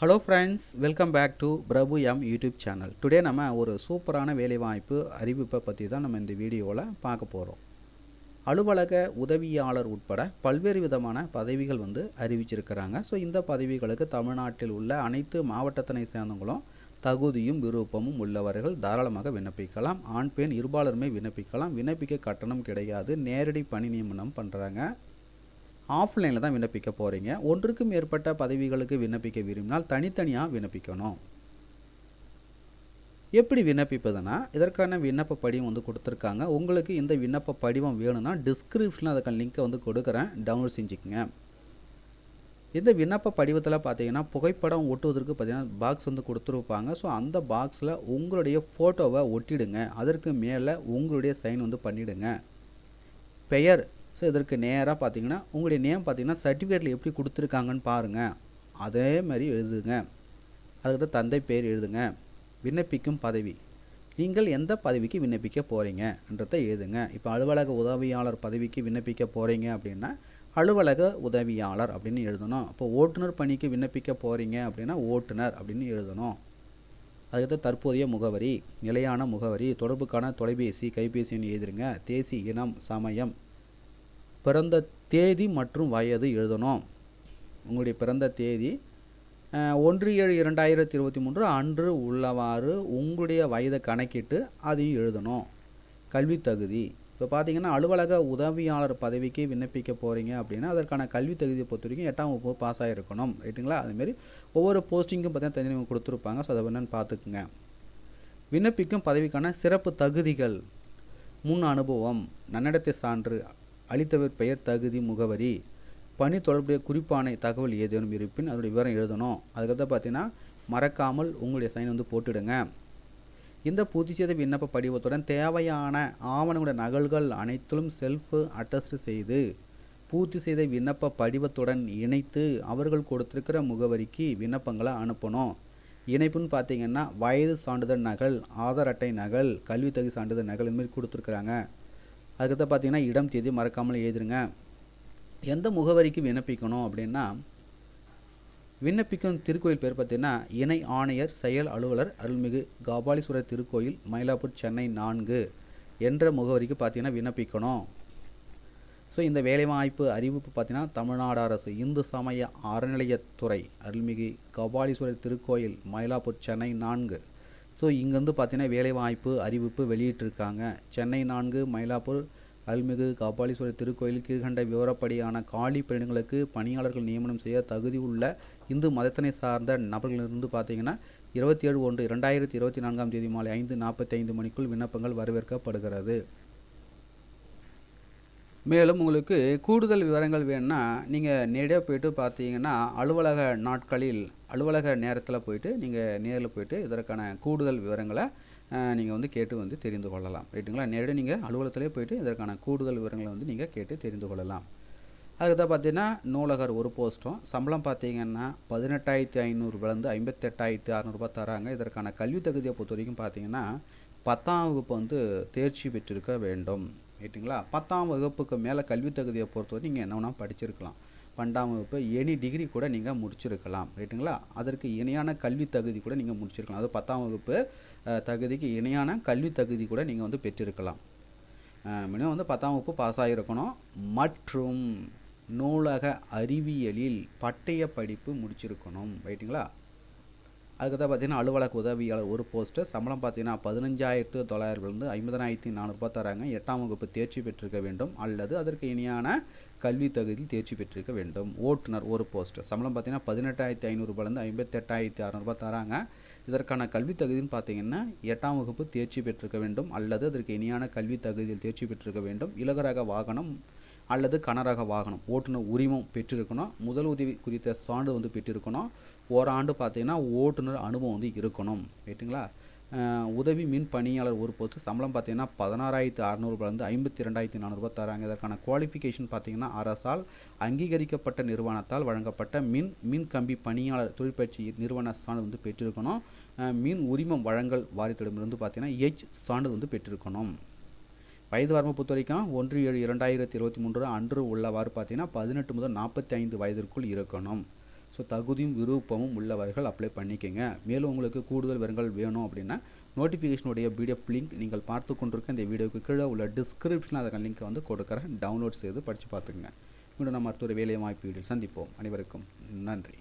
Hello friends welcome back to Prabhu M YouTube channel today நம்ம ஒரு சூப்பரான வேலைவாய்ப்பு அறிவிப்பை பற்றி தான் நம்ம இந்த வீடியோவில் பார்க்க போகிறோம் அலுவலக உதவியாளர் உட்பட பல்வேறு விதமான பதவிகள் வந்து அறிவிச்சிருக்கிறாங்க. ஸோ இந்த பதவிகளுக்கு தமிழ்நாட்டில் உள்ள அனைத்து மாவட்டத்தினை சேர்ந்தவங்களும் தகுதியும் விருப்பமும் உள்ளவர்கள் தாராளமாக விண்ணப்பிக்கலாம். ஆண் பெண் இருபாலருமே விண்ணப்பிக்கலாம். விண்ணப்பிக்க கட்டணம் கிடையாது. நேரடி பணி நியமனம் பண்ணுறாங்க ஆஃப்லைனில் தான் விண்ணப்பிக்க போகிறீங்க ஒன்றுக்கும் மேற்பட்ட பதவிகளுக்கு விண்ணப்பிக்க விரும்பினால் தனித்தனியாக விண்ணப்பிக்கணும். எப்படி விண்ணப்பிப்பதுனா இதற்கான விண்ணப்ப படிவம் வந்து கொடுத்துருக்காங்க. உங்களுக்கு இந்த விண்ணப்ப படிவம் வேணும்னா டிஸ்கிரிப்ஷனில் அதுக்கான லிங்க்கை வந்து கொடுக்குறேன். டவுன்லோட் செஞ்சுக்கோங்க. இந்த விண்ணப்ப படிவத்தில் பார்த்தீங்கன்னா புகைப்படம் ஒட்டுவதற்கு பார்த்தீங்கன்னா பாக்ஸ் வந்து கொடுத்துருப்பாங்க. ஸோ அந்த பாக்ஸில் உங்களுடைய ஃபோட்டோவை ஒட்டிடுங்க. அதற்கு மேலே உங்களுடைய சைன் வந்து பண்ணிவிடுங்க பெயர் ஸோ இதற்கு நேராக பார்த்தீங்கன்னா உங்களுடைய நேம் பார்த்தீங்கன்னா சர்டிஃபிகேட்டில் எப்படி கொடுத்துருக்காங்கன்னு பாருங்கள் அதே மாதிரி எழுதுங்க. அதுக்கு தான் தந்தை பேர் எழுதுங்க. விண்ணப்பிக்கும் பதவி. நீங்கள் எந்த பதவிக்கு விண்ணப்பிக்க போகிறீங்கன்றதை எழுதுங்க. இப்போ அலுவலக உதவியாளர் பதவிக்கு விண்ணப்பிக்க போகிறீங்க அப்படின்னா அலுவலக உதவியாளர் அப்படின்னு எழுதணும். இப்போ ஓட்டுநர் பணிக்கு விண்ணப்பிக்க போகிறீங்க அப்படின்னா ஓட்டுநர் அப்படின்னு எழுதணும். அதுக்கு தான் தற்போதைய முகவரி நிலையான முகவரி தொடர்புக்கான தொலைபேசி கைபேசி எண் எழுதிருங்க. தேசி இனம் சமயம் பிறந்த தேதி மற்றும் வயது எழுதணும். உங்களுடைய பிறந்த தேதி ஒன்று ஏழு இரண்டாயிரத்தி இருபத்தி மூன்று அன்று உள்ளவாறு உங்களுடைய வயதை கணக்கிட்டு அதையும் எழுதணும். கல்வி தகுதி. இப்போ பார்த்தீங்கன்னா அலுவலக உதவியாளர் பதவிக்கு விண்ணப்பிக்க போகிறீங்க அப்படின்னா அதற்கான கல்வி தகுதியை பொறுத்த வரைக்கும் எட்டாம் வகுப்பு பாஸ் ஆகிருக்கணும் ரைட்டுங்களா? அதுமாரி ஒவ்வொரு போஸ்டிங்கும் பார்த்தீங்கன்னா தனியாக கொடுத்துருப்பாங்க. ஸோ அதை என்னென்னு பார்த்துக்குங்க. விண்ணப்பிக்கும் பதவிக்கான சிறப்பு தகுதிகள். முன் அனுபவம். நன்னடத்தை சான்று. அளித்தவர் பெயர் தகுதி முகவரி. பணி தொடர்புடைய குறிப்பான தகவல் ஏதேனும் இருப்பின் அதோடைய விவரம் எழுதணும். அதுக்கடுத்து பார்த்தீங்கன்னா மறக்காமல் உங்களுடைய சைன் வந்து போட்டுடுங்க. இந்த பூர்த்தி செய்த விண்ணப்ப படிவத்துடன் தேவையான ஆவணங்களுடைய நகல்கள் அனைத்திலும் செல்ஃப் அட்டஸ்ட் செய்து பூர்த்தி செய்த விண்ணப்ப படிவத்துடன் இணைத்து அவர்கள் கொடுத்துருக்கிற முகவரிக்கு விண்ணப்பங்களை அனுப்பணும். இணைப்புன்னு பார்த்தீங்கன்னா வயது சான்றிதழ் நகல் ஆதார் அட்டை நகல் கல்வி தகுதி சான்றிதழ் நகல் இதுமாரி கொடுத்துருக்குறாங்க. அதுக்கடுத்து பார்த்தீங்கன்னா இடம் தேதி மறக்காமல் எழுதிருங்க. எந்த முகவரிக்கு விண்ணப்பிக்கணும் அப்படின்னா விண்ணப்பிக்கும் திருக்கோயில் பேர் பார்த்தீங்கன்னா இணை ஆணையர் செயல் அலுவலர் அருள்மிகு காபாலீஸ்வரர் திருக்கோயில் மயிலாப்பூர் சென்னை நான்கு என்ற முகவரிக்கு பார்த்தீங்கன்னா விண்ணப்பிக்கணும். ஸோ இந்த வேலைவாய்ப்பு அறிவிப்பு பார்த்தீங்கன்னா தமிழ்நாடு அரசு இந்து சமய அறநிலையத்துறை அருள்மிகு கபாலீஸ்வரர் திருக்கோயில் மயிலாப்பூர் சென்னை நான்கு ஸோ இங்கேருந்து பார்த்தீங்கன்னா வேலைவாய்ப்பு அறிவிப்பு வெளியிட்டிருக்காங்க. சென்னை நான்கு மயிலாப்பூர் அருள்மிகு கபாலீஸ்வரர் திருக்கோயில் கீழ்கண்ட விவரப்படியான காலி பெண்களுக்கு பணியாளர்கள் நியமனம் செய்ய தகுதி உள்ள இந்து மதத்தினை சார்ந்த நபர்களிலிருந்து பார்த்தீங்கன்னா இருபத்தி ஏழு ஒன்று இரண்டாயிரத்தி இருபத்தி நான்காம் தேதி மாலை ஐந்து நாற்பத்தி ஐந்து மணிக்குள் விண்ணப்பங்கள் வரவேற்கப்படுகிறது. மேலும் உங்களுக்கு கூடுதல் விவரங்கள் வேணும்னா நீங்கள் நேரடியாக போயிட்டு பார்த்தீங்கன்னா அலுவலக நாட்களில் அலுவலக நேரத்தில் போயிட்டு நீங்கள் நேரில் போயிட்டு இதற்கான கூடுதல் விவரங்களை நீங்கள் வந்து கேட்டு வந்து தெரிந்து கொள்ளலாம். ரைட்டுங்களா? நேரடியாக நீங்கள் அலுவலகத்திலே போயிட்டு இதற்கான கூடுதல் விவரங்களை வந்து நீங்கள் கேட்டு தெரிந்து கொள்ளலாம். அதுக்கு தான் பார்த்தீங்கன்னா நூலகர் ஒரு போஸ்ட்டும் சம்பளம் பார்த்தீங்கன்னா பதினெட்டாயிரத்தி ஐநூறுபாலேருந்து ஐம்பத்தெட்டாயிரத்தி அறநூறுபா தராங்க. இதற்கான கல்வி தகுதியை பொறுத்த வரைக்கும் பார்த்தீங்கன்னா பத்தாம் வகுப்பு வந்து தேர்ச்சி பெற்றிருக்க வேண்டும். ரைட்டுங்களா பத்தாம் வகுப்புக்கு மேலே கல்வி தகுதியை பொறுத்தவரை நீங்கள் என்ன வேணால் படிச்சிருக்கலாம். பன்னெண்டாம் வகுப்பு எனி டிகிரி கூட நீங்கள் முடிச்சிருக்கலாம். ரைட்டுங்களா அதற்கு இணையான கல்வி தகுதி கூட நீங்கள் முடிச்சிருக்கலாம். அது பத்தாம் வகுப்பு தகுதிக்கு இணையான கல்வி தகுதி கூட நீங்கள் வந்து பெற்றிருக்கலாம். மினிமம் வந்து பத்தாம் வகுப்பு பாஸ் ஆகியிருக்கணும் மற்றும் நூலக அறிவியலில் பட்டய படிப்பு முடிச்சிருக்கணும். ரைட்டுங்களா அதுக்கு தான் பார்த்தீங்கன்னா அலுவலக உதவியாளர் ஒரு போஸ்ட்டு சம்பளம் பார்த்தீங்கன்னா பதினஞ்சாயிரத்து தொள்ளாயிரத்துலேருந்து ஐம்பதனாயிரத்தி நானூறுபா தராங்க. எட்டாம் வகுப்பு தேர்ச்சி பெற்றிருக்க வேண்டும். அல்லது அதற்கு இணையான கல்வி தகுதியில் தேர்ச்சி பெற்றிருக்க வேண்டும். ஓட்டுநர் ஒரு போஸ்ட்டு சம்பளம் பார்த்தீங்கன்னா பதினெட்டாயிரத்தி ஐநூறுரூபாலேருந்து ஐம்பத்தெட்டாயிரத்தி அறநூறுபா தராங்க. இதற்கான கல்வி தகுதின்னு பார்த்தீங்கன்னா எட்டாம் வகுப்பு தேர்ச்சி பெற்றிருக்க வேண்டும். அல்லது அதற்கு இணையான கல்வி தகுதியில் தேர்ச்சி பெற்றிருக்க வேண்டும். இலகரக வாகனம் அல்லது கனரக வாகனம். ஓட்டுநர் உரிமம் பெற்றிருக்கணும். முதல் உதவி குறித்த சான்று வந்து பெற்றிருக்கணும். ஓராண்டு பார்த்தீங்கன்னா ஓட்டுநர் அனுபவம் வந்து இருக்கணும் ரைட்டுங்களா உதவி மின் பணியாளர் ஒரு போஸ்ட் சம்பளம் பார்த்தீங்கன்னா பதினாறாயிரத்து அறநூறுபாலேருந்து ஐம்பத்தி ரெண்டாயிரத்தி நானூறுபா தராங்க இதற்கான குவாலிஃபிகேஷன் பார்த்தீங்கன்னா அரசால் அங்கீகரிக்கப்பட்ட நிறுவனத்தால் வழங்கப்பட்ட மின் மின் கம்பி பணியாளர் தொழிற்பயிற்சி நிறுவன சான்று வந்து பெற்றிருக்கணும். மின் உரிமம் வழங்கல் வாரியத்திடமிருந்து பார்த்தீங்கன்னா எச் சான்று வந்து பெற்றிருக்கணும். வயது வரம்பு பொறுத்த வரைக்கும் ஒன்று ஏழு இரண்டாயிரத்தி இருபத்தி மூன்று அன்று உள்ளவாறு பார்த்தீங்கன்னா பதினெட்டு முதல் நாற்பத்தி ஐந்து வயதிற்குள் இருக்கணும். ஸோ தகுதியும் விருப்பமும் உள்ளவர்கள் அப்ளை பண்ணிக்கோங்க. மேலும் உங்களுக்கு கூடுதல் விவரங்கள் வேணும் அப்படின்னா நோட்டிஃபிகேஷனுடைய பிடிஎஃப் லிங்க் நீங்கள் பார்த்து கொண்டிருக்க இந்த வீடியோவுக்கு கீழே உள்ள டிஸ்கிரிப்ஷனில் அதற்கான லிங்க்கை வந்து கொடுக்குறேன். டவுன்லோட் செய்து படித்து பார்த்துக்குங்க. மீண்டும் நம்ம அடுத்த ஒரு வேலை வாய்ப்பு வீடியோ சந்திப்போம். அனைவருக்கும் நன்றி.